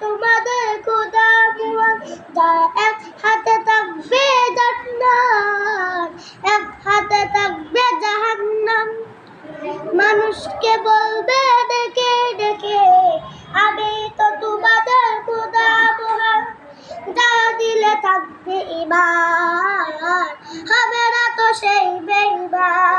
তোমাদের খোদা এক হাতে থাকবে জান্নাত এক হাতে থাকবে জাহান্নাম। মানুষকে বলবে, ডেকে ডেকে, আমি তো তোমাদের খোদা মহান যা দিলে থাকবে ইমান হবে না তো সেই বেইমান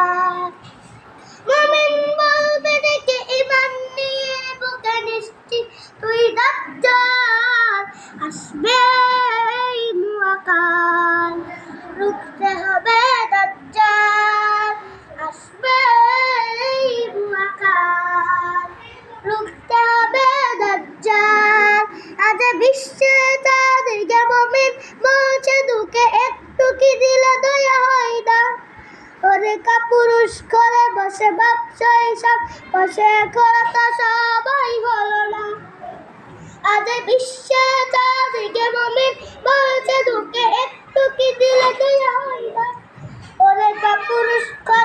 আজ বিশ্বে তাদেরকে মুমিন বলছে দুকে একটু কি দিলে দয়া হয় না? ওরে কাপুরুষ করে বসে ব্যবসায়ী সব বসে করে তো সবাই হলো না। আজ বিশ্বে চারদিকে মমিন বলছে দুকে একটু কি দিলে দয়া হয় না? ওরে কাপুরুষ করে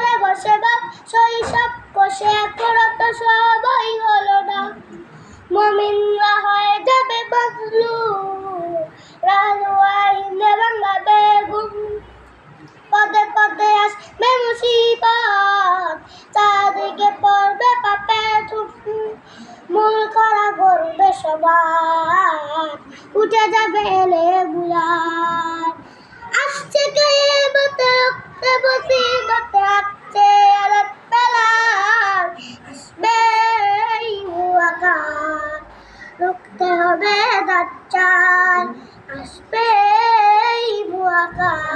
সবার। উঠে যাবে এলে বুলার আসছে গায়ে মতো রক্তে বসি মতো আসছে আলোর বেলার। আসবে হুয়াকার রুখতে হবে দাচ্চার আসবে হুয়াকার